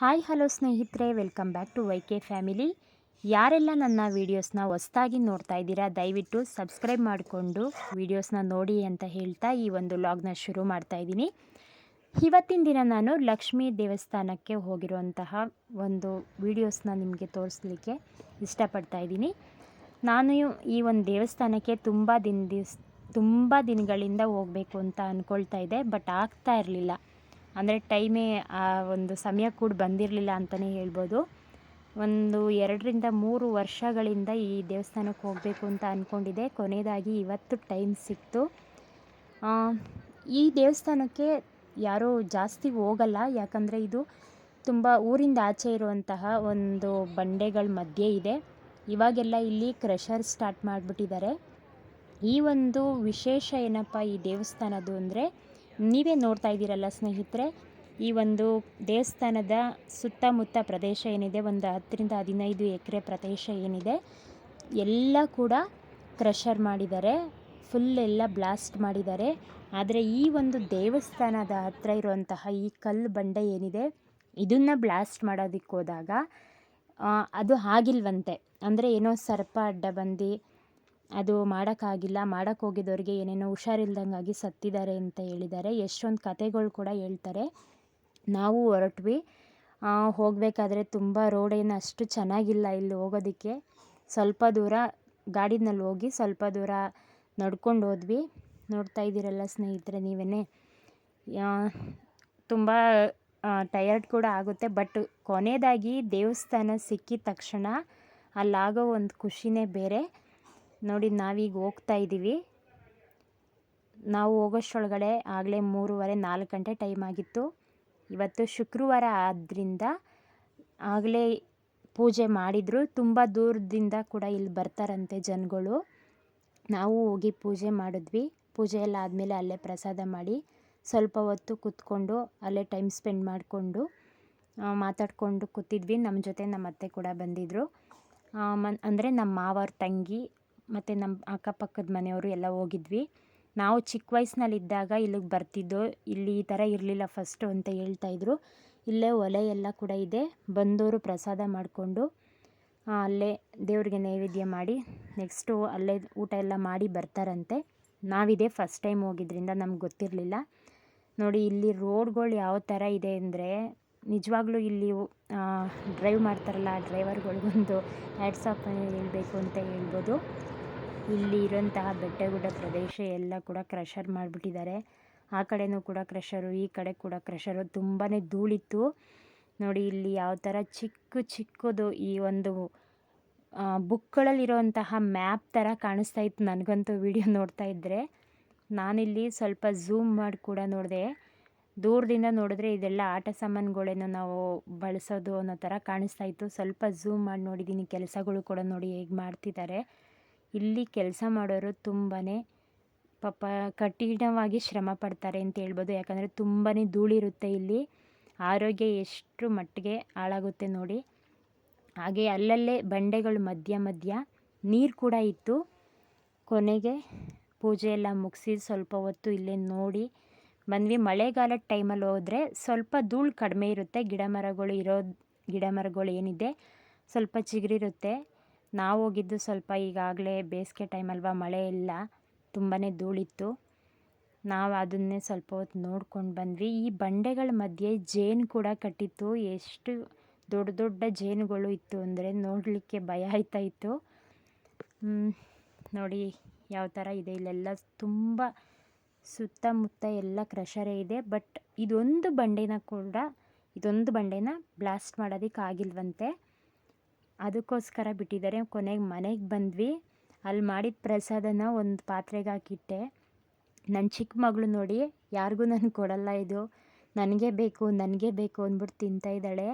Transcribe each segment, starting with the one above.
Hi, hello ಸ್ನೇಹಿತರೆ, welcome back to Y K family. ಯಾರೆಲ್ಲ ನನ್ನ ವೀಡಿಯೋಸ್ನ ಹೊಸ್ದಾಗಿ ನೋಡ್ತಾ ಇದ್ದೀರಾ, ದಯವಿಟ್ಟು ಸಬ್ಸ್ಕ್ರೈಬ್ ಮಾಡಿಕೊಂಡು ವೀಡಿಯೋಸ್ನ ನೋಡಿ ಅಂತ ಹೇಳ್ತಾ ಈ ಒಂದು ಲಾಗ್ನ ಶುರು ಮಾಡ್ತಾ ಇದ್ದೀನಿ. ಇವತ್ತಿನ ದಿನ ನಾನು ಲಕ್ಷ್ಮೀ ದೇವಸ್ಥಾನಕ್ಕೆ ಹೋಗಿರುವಂತಹ ಒಂದು ವೀಡಿಯೋಸ್ನ ನಿಮಗೆ ತೋರಿಸ್ಲಿಕ್ಕೆ ಇಷ್ಟಪಡ್ತಾ ಇದ್ದೀನಿ. ನಾನು ಈ ಒಂದು ದೇವಸ್ಥಾನಕ್ಕೆ ತುಂಬ ದಿನ ತುಂಬ ದಿನಗಳಿಂದ ಹೋಗಬೇಕು ಅಂತ ಅಂದ್ಕೊಳ್ತಾ ಇದ್ದೆ ಬಟ್ ಆಗ್ತಾ ಇರಲಿಲ್ಲ. ಅಂದರೆ ಟೈಮೇ ಆ ಒಂದು ಸಮಯ ಕೂಡ ಬಂದಿರಲಿಲ್ಲ ಅಂತಲೇ ಹೇಳ್ಬೋದು. ಒಂದು ಎರಡರಿಂದ ಮೂರು ವರ್ಷಗಳಿಂದ ಈ ದೇವಸ್ಥಾನಕ್ಕೆ ಹೋಗಬೇಕು ಅಂತ ಅಂದ್ಕೊಂಡಿದ್ದೆ ಕೊನೆಯದಾಗಿ ಇವತ್ತು ಟೈಮ್ ಸಿಕ್ತು. ಈ ದೇವಸ್ಥಾನಕ್ಕೆ ಯಾರೂ ಜಾಸ್ತಿ ಹೋಗಲ್ಲ. ಯಾಕಂದರೆ ಇದು ತುಂಬ ಊರಿಂದ ಆಚೆ ಇರುವಂತಹ ಒಂದು ಬಂಡೆಗಳ ಮಧ್ಯೆ ಇದೆ. ಇವಾಗೆಲ್ಲ ಇಲ್ಲಿ ಕ್ರಷರ್ ಸ್ಟಾರ್ಟ್ ಮಾಡಿಬಿಟ್ಟಿದ್ದಾರೆ. ಈ ಒಂದು ವಿಶೇಷ ಏನಪ್ಪ ಈ ದೇವಸ್ಥಾನದ್ದು ಅಂದರೆ ನೀವೇ ನೋಡ್ತಾ ಇದ್ದೀರಲ್ಲ ಸ್ನೇಹಿತರೆ, ಈ ಒಂದು ದೇವಸ್ಥಾನದ ಸುತ್ತಮುತ್ತ ಪ್ರದೇಶ ಏನಿದೆ, ಒಂದು ಹತ್ತರಿಂದ ಹದಿನೈದು ಎಕರೆ ಪ್ರದೇಶ ಏನಿದೆ, ಎಲ್ಲ ಕೂಡ ಕ್ರಷರ್ ಮಾಡಿದ್ದಾರೆ ಫುಲ್ ಎಲ್ಲ ಬ್ಲಾಸ್ಟ್ ಮಾಡಿದ್ದಾರೆ. ಆದರೆ ಈ ಒಂದು ದೇವಸ್ಥಾನದ ಹತ್ರ ಇರುವಂತಹ ಈ ಕಲ್ಲು ಬಂಡೆ ಏನಿದೆ, ಇದನ್ನು ಬ್ಲಾಸ್ಟ್ ಮಾಡೋದಕ್ಕೆ ಹೋದಾಗ ಅದು ಆಗಿಲ್ವಂತೆ. ಅಂದರೆ ಏನೋ ಸರ್ಪ ಅಡ್ಡ ಬಂದು ಅದು ಮಾಡೋಕ್ಕಾಗಿಲ್ಲ ಮಾಡೋಕ್ಕೆ ಹೋಗಿದ್ದವ್ರಿಗೆ ಏನೇನೋ ಹುಷಾರಿಲ್ದಂಗಾಗಿ ಸತ್ತಿದ್ದಾರೆ ಅಂತ ಹೇಳಿದ್ದಾರೆ. ಎಷ್ಟೊಂದು ಕತೆಗಳು ಕೂಡ ಹೇಳ್ತಾರೆ. ನಾವು ಹೊರಟ್ವಿ. ಹೋಗಬೇಕಾದ್ರೆ ತುಂಬ ರೋಡ್ ಏನು ಅಷ್ಟು ಚೆನ್ನಾಗಿಲ್ಲ ಇಲ್ಲಿ ಹೋಗೋದಕ್ಕೆ. ಸ್ವಲ್ಪ ದೂರ ಗಾಡಿನಲ್ಲಿ ಹೋಗಿ ಸ್ವಲ್ಪ ದೂರ ನಡ್ಕೊಂಡು ಹೋದ್ವಿ. ನೋಡ್ತಾ ಇದ್ದೀರಲ್ಲ ಸ್ನೇಹಿತರೆ ನೀವೇ ತುಂಬ ಟಯರ್ಡ್ ಕೂಡ ಆಗುತ್ತೆ. ಬಟ್ ಕೊನೆಯದಾಗಿ ದೇವಸ್ಥಾನ ಸಿಕ್ಕಿದ ತಕ್ಷಣ ಅಲ್ಲಾಗೋ ಒಂದು ಖುಷಿನೇ ಬೇರೆ. ನೋಡಿ, ನಾವೀಗ ಹೋಗ್ತಾ ಇದ್ದೀವಿ. ನಾವು ಹೋಗೋಷ್ಟೊಳಗಡೆ ಆಗಲೇ ಮೂರುವರೆ, ನಾಲ್ಕು ಗಂಟೆ ಟೈಮ್ ಆಗಿತ್ತು. ಇವತ್ತು ಶುಕ್ರವಾರ ಆದ್ದರಿಂದ ಆಗಲೇ ಪೂಜೆ ಮಾಡಿದರು. ತುಂಬ ದೂರದಿಂದ ಕೂಡ ಇಲ್ಲಿ ಬರ್ತಾರಂತೆ ಜನಗಳು. ನಾವು ಹೋಗಿ ಪೂಜೆ ಮಾಡಿದ್ವಿ. ಪೂಜೆ ಎಲ್ಲ ಆದಮೇಲೆ ಅಲ್ಲೇ ಪ್ರಸಾದ ಮಾಡಿ ಸ್ವಲ್ಪ ಹೊತ್ತು ಕೂತ್ಕೊಂಡು ಅಲ್ಲೇ ಟೈಮ್ ಸ್ಪೆಂಡ್ ಮಾಡಿಕೊಂಡು ಮಾತಾಡಿಕೊಂಡು ಕೂತಿದ್ವಿ. ನಮ್ಮ ಜೊತೆ ನಮ್ಮ ಅತ್ತೆ ಕೂಡ ಬಂದಿದ್ದರು ಮನ್, ಅಂದರೆ ನಮ್ಮ ಮಾವರ ತಂಗಿ ಮತ್ತು ನಮ್ಮ ಅಕ್ಕಪಕ್ಕದ ಮನೆಯವರು ಎಲ್ಲ ಹೋಗಿದ್ವಿ. ನಾವು ಚಿಕ್ಕ ವಯಸ್ಸಿನಲ್ಲಿದ್ದಾಗ ಇಲ್ಲಿಗೆ ಬರ್ತಿದ್ದೋ, ಇಲ್ಲಿ ಈ ಥರ ಇರಲಿಲ್ಲ ಫಸ್ಟು ಅಂತ ಹೇಳ್ತಾಯಿದ್ರು ಇಲ್ಲೇ ಒಲೆ ಎಲ್ಲ ಕೂಡ ಇದೆ. ಬಂದವರು ಪ್ರಸಾದ ಮಾಡಿಕೊಂಡು ಅಲ್ಲೇ ದೇವರಿಗೆ ನೈವೇದ್ಯ ಮಾಡಿ ನೆಕ್ಸ್ಟು ಅಲ್ಲೇ ಊಟ ಎಲ್ಲ ಮಾಡಿ ಬರ್ತಾರಂತೆ. ನಾವಿದೆ ಫಸ್ಟ್ ಟೈಮ್ ಹೋಗಿದ್ರಿಂದ ನಮ್ಗೆ ಗೊತ್ತಿರಲಿಲ್ಲ. ನೋಡಿ, ಇಲ್ಲಿ ರೋಡ್ಗಳು ಯಾವ ಥರ ಇದೆ ಅಂದರೆ, ನಿಜವಾಗ್ಲೂ ಇಲ್ಲಿ ಡ್ರೈವ್ ಮಾಡ್ತಾರಲ್ಲ ಆ ಡ್ರೈವರ್ಗಳಿಗೊಂದು ಹ್ಯಾಟ್ಸ್ ಹೇಳಬೇಕು ಅಂತ ಹೇಳ್ಬೋದು. ಇಲ್ಲಿ ಇರೋಂತಹ ಬೆಟ್ಟಗುಡ್ಡ ಪ್ರದೇಶ ಎಲ್ಲ ಕೂಡ ಕ್ರಷರ್ ಮಾಡಿಬಿಟ್ಟಿದ್ದಾರೆ. ಆ ಕಡೆನೂ ಕೂಡ ಕ್ರಷರು ಈ ಕಡೆ ಕೂಡ ಕ್ರಷರು ತುಂಬಾ ಧೂಳಿತ್ತು. ನೋಡಿ ಇಲ್ಲಿ ಯಾವ ಥರ ಚಿಕ್ಕ ಚಿಕ್ಕದು ಈ ಒಂದು ಬುಕ್ಗಳಲ್ಲಿರುವಂತಹ ಮ್ಯಾಪ್ ಥರ ಕಾಣಿಸ್ತಾ ಇತ್ತು ನನಗಂತೂ ವಿಡಿಯೋ ನೋಡ್ತಾ ಇದ್ದರೆ ನಾನಿಲ್ಲಿ ಸ್ವಲ್ಪ ಝೂಮ್ ಮಾಡಿ ಕೂಡ ನೋಡಿದೆ. ದೂರದಿಂದ ನೋಡಿದ್ರೆ ಇದೆಲ್ಲ ಆಟ ಸಾಮಾನುಗಳೇನೋ ನಾವು ಬಳಸೋದು ಅನ್ನೋ ಥರ ಕಾಣಿಸ್ತಾ ಇತ್ತು. ಸ್ವಲ್ಪ ಝೂಮ್ ಮಾಡಿ ನೋಡಿದ್ದೀನಿ. ಕೆಲಸಗಳು ಕೂಡ ನೋಡಿ ಹೇಗೆ ಮಾಡ್ತಿದ್ದಾರೆ. ಇಲ್ಲಿ ಕೆಲಸ ಮಾಡೋರು ತುಂಬಾ ಪಾಪ ಕಠಿಣವಾಗಿ ಶ್ರಮ ಪಡ್ತಾರೆ ಅಂತ ಹೇಳ್ಬೋದು. ಯಾಕಂದರೆ ತುಂಬಾ ಧೂಳಿರುತ್ತೆ ಇಲ್ಲಿ. ಆರೋಗ್ಯ ಎಷ್ಟು ಮಟ್ಟಿಗೆ ಹಾಳಾಗುತ್ತೆ ನೋಡಿ. ಹಾಗೆ ಅಲ್ಲಲ್ಲೇ ಬಂಡೆಗಳು ಮಧ್ಯ ಮಧ್ಯ ನೀರು ಕೂಡ ಇತ್ತು. ಕೊನೆಗೆ ಪೂಜೆ ಎಲ್ಲ ಮುಗಿಸಿ ಸ್ವಲ್ಪ ಹೊತ್ತು ಇಲ್ಲೇ ನೋಡಿ ಬಂದ್ವಿ. ಮಳೆಗಾಲದ ಟೈಮಲ್ಲಿ ಹೋದರೆ ಸ್ವಲ್ಪ ಧೂಳು ಕಡಿಮೆ ಇರುತ್ತೆ. ಗಿಡ ಮರಗಳು ಇರೋ ಗಿಡ ಮರಗಳು ಏನಿದೆ ಸ್ವಲ್ಪ ಚಿಗುರಿರುತ್ತೆ. ನಾವು ಹೋಗಿದ್ದು ಸ್ವಲ್ಪ ಈಗಾಗಲೇ ಬೇಸಿಗೆ ಟೈಮ್ ಮಳೆ ಇಲ್ಲ ತುಂಬಾ ಧೂಳಿತ್ತು. ನಾವು ಅದನ್ನೇ ಸ್ವಲ್ಪ ಹೊತ್ತು ನೋಡ್ಕೊಂಡು ಬಂದ್ವಿ. ಈ ಬಂಡೆಗಳ ಮಧ್ಯೆ ಜೇನು ಕೂಡ ಕಟ್ಟಿತ್ತು. ಎಷ್ಟು ದೊಡ್ಡ ದೊಡ್ಡ ಜೇನುಗಳು ಇತ್ತು ಅಂದರೆ ನೋಡಲಿಕ್ಕೆ ಭಯ ಆಯ್ತಾ ಇತ್ತು. ನೋಡಿ ಯಾವ ಥರ ಇದೆ. ಇಲ್ಲೆಲ್ಲ ತುಂಬ ಸುತ್ತಮುತ್ತ ಎಲ್ಲ ಕ್ರಷರೇ ಇದೆ. ಬಟ್ ಇದೊಂದು ಬಂಡೆನ ಕೂಡ, ಇದೊಂದು ಬಂಡೆನ ಬ್ಲಾಸ್ಟ್ ಮಾಡೋದಕ್ಕೆ ಆಗಿಲ್ವಂತೆ. ಅದಕ್ಕೋಸ್ಕರ ಬಿಟ್ಟಿದ್ದಾರೆ. ಕೊನೆಗೆ ಮನೆಗೆ ಬಂದ್ವಿ. ಅಲ್ಲಿ ಮಾಡಿದ ಪ್ರಸಾದನ ಒಂದು ಪಾತ್ರೆಗೆ ಹಾಕಿಟ್ಟೆ. ನನ್ನ ಚಿಕ್ಕ ಮಗಳು ನೋಡಿ, ಯಾರಿಗೂ ನಾನು ಕೊಡಲ್ಲ ಇದು. ನನಗೆ ಬೇಕು ನನಗೆ ಬೇಕು ಅಂದ್ಬಿಟ್ಟು ತಿಂತಾ ಇದ್ದಾಳೆ.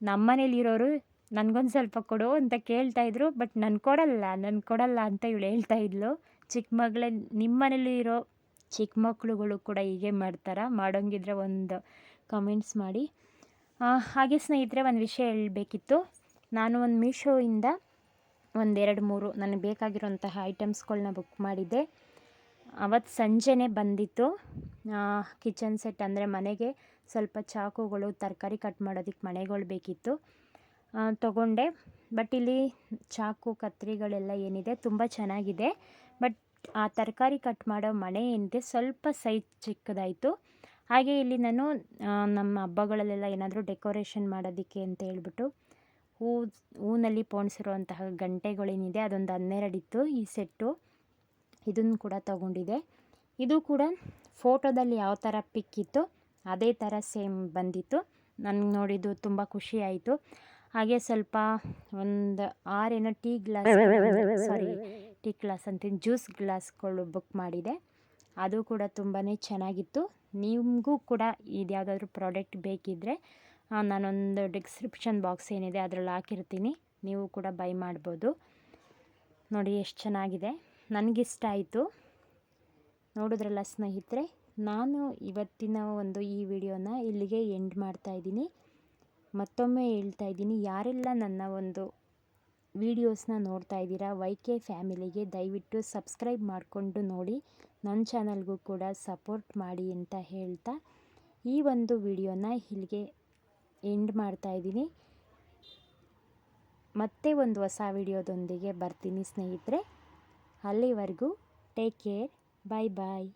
ನಮ್ಮನೇಲಿರೋರು ನನಗೊಂದು ಸ್ವಲ್ಪ ಕೊಡು ಅಂತ ಕೇಳ್ತಾ ಇದ್ರು, ಬಟ್ ನಾನು ಕೊಡಲ್ಲ ನಾನು ಕೊಡಲ್ಲ ಅಂತ ಇವಳು ಹೇಳ್ತಾ ಇದ್ಲು. ಚಿಕ್ಕ ಮಗಳೇ ನಿಮ್ಮ ಮನೇಲಿ ಇರೋ ಚಿಕ್ಕ ಮಕ್ಕಳುಗಳು ಕೂಡ ಹೀಗೆ ಮಾಡ್ತಾರಾ, ಮಾಡೋಂಗಿದ್ರೆ ಒಂದು ಕಮೆಂಟ್ಸ್ ಮಾಡಿ. ಹಾಗೆ ಸ್ನೇಹಿತರೆ, ಒಂದು ವಿಷಯ ಹೇಳಬೇಕಿತ್ತು. ನಾನು ಒಂದು ಮೀಶೋಯಿಂದ ಒಂದೆರಡು ಮೂರು ನನಗೆ ಬೇಕಾಗಿರುವಂತಹ ಐಟಮ್ಸ್ಗಳನ್ನ ಬುಕ್ ಮಾಡಿದ್ದೆ. ಅವತ್ತು ಸಂಜೆನೇ ಬಂದಿತ್ತು. ಕಿಚನ್ ಸೆಟ್ ಅಂದರೆ ಮನೆಗೆ ಸ್ವಲ್ಪ ಚಾಕುಗಳು, ತರಕಾರಿ ಕಟ್ ಮಾಡೋದಕ್ಕೆ ಮಣೆಗಳು ಬೇಕಿತ್ತು. ತಗೊಂಡೆ. ಬಟ್ ಇಲ್ಲಿ ಚಾಕು, ಕತ್ರಿಗಳೆಲ್ಲ ಏನಿದೆ, ತುಂಬ ಚೆನ್ನಾಗಿದೆ. ಬಟ್ ಆ ತರಕಾರಿ ಕಟ್ ಮಾಡೋ ಮಣೆ ಏನಿದೆ, ಸ್ವಲ್ಪ ಸೈಜ್ ಚಿಕ್ಕದಾಯಿತು. ಹಾಗೆ ಇಲ್ಲಿ ನಾನು ನಮ್ಮ ಹಬ್ಬಗಳಲ್ಲೆಲ್ಲ ಏನಾದರೂ ಡೆಕೋರೇಷನ್ ಮಾಡೋದಕ್ಕೆ ಅಂತ ಹೇಳ್ಬಿಟ್ಟು ಹೂ, ಹೂನಲ್ಲಿ ಪೋಣಿಸಿರುವಂತಹ ಗಂಟೆಗಳೇನಿದೆ, ಅದೊಂದು ಹನ್ನೆರಡಿತ್ತು ಈ ಸೆಟ್ಟು. ಇದನ್ನು ಕೂಡ ತಗೊಂಡಿದೆ. ಇದು ಕೂಡ ಫೋಟೋದಲ್ಲಿ ಯಾವ ಥರ ಪಿಕ್ ಇತ್ತು ಅದೇ ಥರ ಸೇಮ್ ಬಂದಿತ್ತು. ನನಗೆ ನೋಡಿದ್ದು ತುಂಬ ಖುಷಿ ಆಯಿತು. ಹಾಗೆ ಸ್ವಲ್ಪ ಒಂದು ಆರೇನೋ tea glass sorry, tea glass ಅಂತ ಜ್ಯೂಸ್ ಗ್ಲಾಸ್ಗಳು ಬುಕ್ ಮಾಡಿದೆ. ಅದು ಕೂಡ ತುಂಬಾ ಚೆನ್ನಾಗಿತ್ತು. ನಿಮಗೂ ಕೂಡ ಇದು ಯಾವುದಾದ್ರೂ ಪ್ರಾಡಕ್ಟ್ ಬೇಕಿದ್ದರೆ ನಾನೊಂದು ಡಿಸ್ಕ್ರಿಪ್ಷನ್ ಬಾಕ್ಸ್ ಏನಿದೆ ಅದರಲ್ಲಿ ಹಾಕಿರ್ತೀನಿ. ನೀವು ಕೂಡ ಬೈ ಮಾಡ್ಬೋದು. ನೋಡಿ ಎಷ್ಟು ಚೆನ್ನಾಗಿದೆ. ನನಗಿಷ್ಟ ಆಯಿತು. ನೋಡಿದ್ರಲ್ಲ ಸ್ನೇಹಿತರೆ, ನಾನು ಇವತ್ತಿನ ಒಂದು ಈ ವಿಡಿಯೋನ ಇಲ್ಲಿಗೆ ಎಂಡ್ ಮಾಡ್ತಾ ಇದ್ದೀನಿ. ಮತ್ತೊಮ್ಮೆ ಹೇಳ್ತಾ ಇದ್ದೀನಿ, ಯಾರೆಲ್ಲ ನನ್ನ ಒಂದು ವಿಡಿಯೋಸ್ನ ನೋಡ್ತಾ ಇದ್ದೀರಾ ವೈ ಕೆ ಫ್ಯಾಮಿಲಿಗೆ ದಯವಿಟ್ಟು ಸಬ್ಸ್ಕ್ರೈಬ್ ಮಾಡಿಕೊಂಡು ನೋಡಿ. ನನ್ನ ಚಾನಲ್ಗೂ ಕೂಡ ಸಪೋರ್ಟ್ ಮಾಡಿ ಅಂತ ಹೇಳ್ತಾ ಈ ಒಂದು ವಿಡಿಯೋನ ಇಲ್ಲಿಗೆ ಎಂಡ್ ಮಾಡ್ತಾ ಇದ್ದೀನಿ. ಮತ್ತೆ ಒಂದು ಹೊಸ ವಿಡಿಯೋದೊಂದಿಗೆ ಬರ್ತೀನಿ ಸ್ನೇಹಿತರೆ. ಅಲ್ಲಿವರೆಗೂ ಟೇಕ್ ಕೇರ್ ಬಾಯ್ ಬಾಯ್